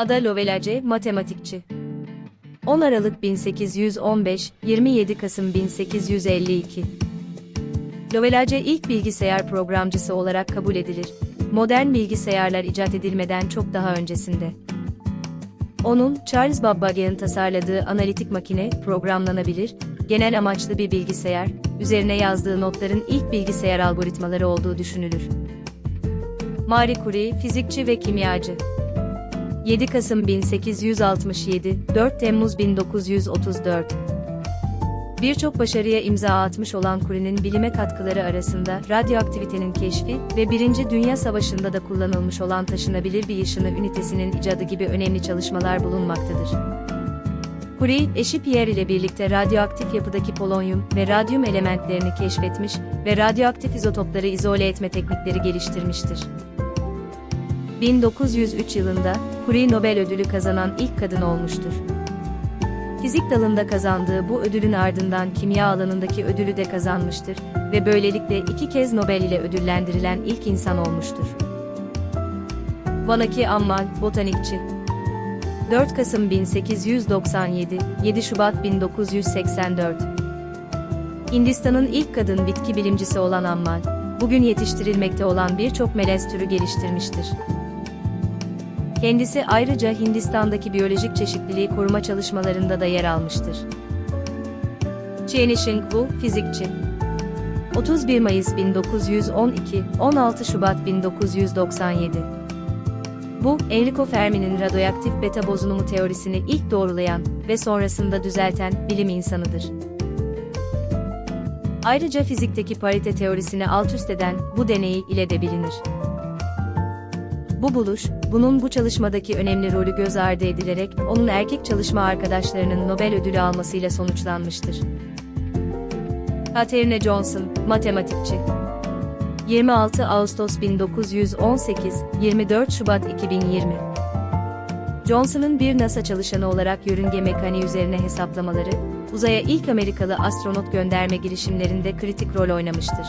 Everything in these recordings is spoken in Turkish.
Ada Lovelace, matematikçi. 10 Aralık 1815, 27 Kasım 1852. Lovelace ilk bilgisayar programcısı olarak kabul edilir. Modern bilgisayarlar icat edilmeden çok daha öncesinde. Onun, Charles Babbage'nin tasarladığı analitik makine, programlanabilir, genel amaçlı bir bilgisayar, üzerine yazdığı notların ilk bilgisayar algoritmaları olduğu düşünülür. Marie Curie, fizikçi ve kimyacı. 7 Kasım 1867, 4 Temmuz 1934. Birçok başarıya imza atmış olan Curie'nin bilime katkıları arasında radyoaktivitenin keşfi ve Birinci Dünya Savaşı'nda da kullanılmış olan taşınabilir bir ışını ünitesinin icadı gibi önemli çalışmalar bulunmaktadır. Curie, eşi Pierre ile birlikte radyoaktif yapıdaki polonyum ve radyum elementlerini keşfetmiş ve radyoaktif izotopları izole etme teknikleri geliştirmiştir. 1903 yılında Curie Nobel ödülü kazanan ilk kadın olmuştur. Fizik dalında kazandığı bu ödülün ardından kimya alanındaki ödülü de kazanmıştır ve böylelikle iki kez Nobel ile ödüllendirilen ilk insan olmuştur. Vanaki Ammal, botanikçi. 4 Kasım 1897, 7 Şubat 1984. Hindistan'ın ilk kadın bitki bilimcisi olan Ammal, bugün yetiştirilmekte olan birçok melez türü geliştirmiştir. Kendisi ayrıca Hindistan'daki biyolojik çeşitliliği koruma çalışmalarında da yer almıştır. Chien Shing-wu, fizikçi. 31 Mayıs 1912, 16 Şubat 1997. Bu, Enrico Fermi'nin radyoaktif beta bozunumu teorisini ilk doğrulayan ve sonrasında düzelten bilim insanıdır. Ayrıca fizikteki parite teorisini altüst eden bu deneyi ile de bilinir. Bu buluş, bunun bu çalışmadaki önemli rolü göz ardı edilerek onun erkek çalışma arkadaşlarının Nobel ödülü almasıyla sonuçlanmıştır. Katerina Johnson, matematikçi. 26 Ağustos 1918, 24 Şubat 2020. Johnson'ın bir NASA çalışanı olarak yörünge mekaniği üzerine hesaplamaları, uzaya ilk Amerikalı astronot gönderme girişimlerinde kritik rol oynamıştır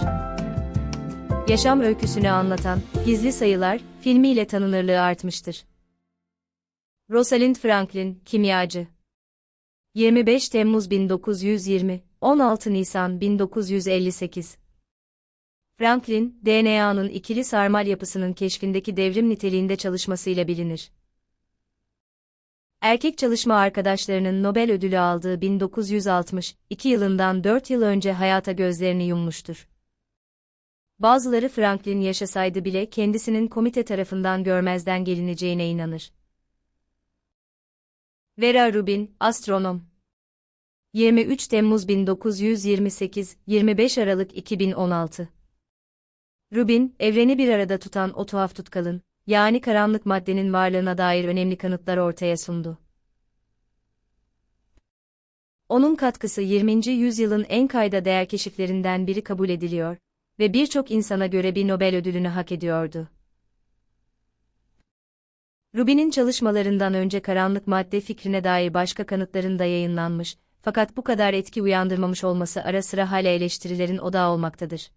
yaşam öyküsünü anlatan Gizli Sayılar filmiyle tanınırlığı artmıştır. Rosalind Franklin, kimyacı. 25 Temmuz 1920, 16 Nisan 1958. Franklin, DNA'nın ikili sarmal yapısının keşfindeki devrim niteliğinde çalışmasıyla bilinir. Erkek çalışma arkadaşlarının Nobel ödülü aldığı 1962 yılından 4 yıl önce hayata gözlerini yummuştur. Bazıları Franklin yaşasaydı bile kendisinin komite tarafından görmezden gelineceğine inanır. Vera Rubin, astronom. 23 Temmuz 1928, 25 Aralık 2016. Rubin, evreni bir arada tutan o tuhaf tutkalın, yani karanlık maddenin varlığına dair önemli kanıtlar ortaya sundu. Onun katkısı 20. yüzyılın en kayda değer keşiflerinden biri kabul ediliyor ve birçok insana göre bir Nobel ödülünü hak ediyordu. Rubin'in çalışmalarından önce karanlık madde fikrine dair başka kanıtların da yayınlanmış, fakat bu kadar etki uyandırmamış olması ara sıra hala eleştirilerin odağı olmaktadır.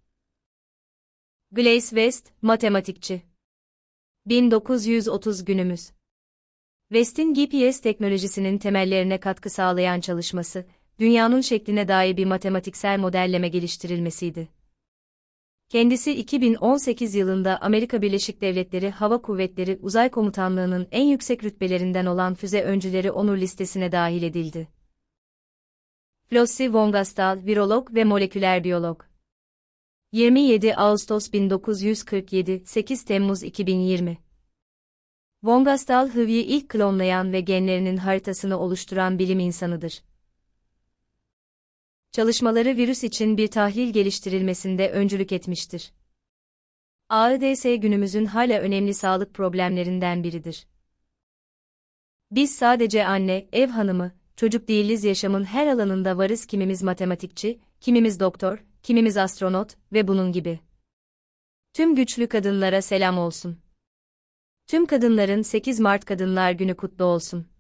Glace West, matematikçi. 1930 günümüz. West'in GPS teknolojisinin temellerine katkı sağlayan çalışması, dünyanın şekline dair bir matematiksel modelleme geliştirilmesiydi. Kendisi 2018 yılında Amerika Birleşik Devletleri Hava Kuvvetleri Uzay Komutanlığı'nın en yüksek rütbelerinden olan füze öncüleri onur listesine dahil edildi. Flossie Vongastal, virolog ve moleküler biyolog. 27 Ağustos 1947, 8 Temmuz 2020. Vongastal HIV'yi ilk klonlayan ve genlerinin haritasını oluşturan bilim insanıdır çalışmaları virüs için bir tahlil geliştirilmesinde öncülük etmiştir. AIDS günümüzün hala önemli sağlık problemlerinden biridir. Biz sadece anne, ev hanımı, çocuk değiliz yaşamın her alanında varız kimimiz matematikçi, kimimiz doktor, kimimiz astronot ve bunun gibi. Tüm güçlü kadınlara selam olsun. Tüm kadınların 8 Mart Kadınlar Günü kutlu olsun.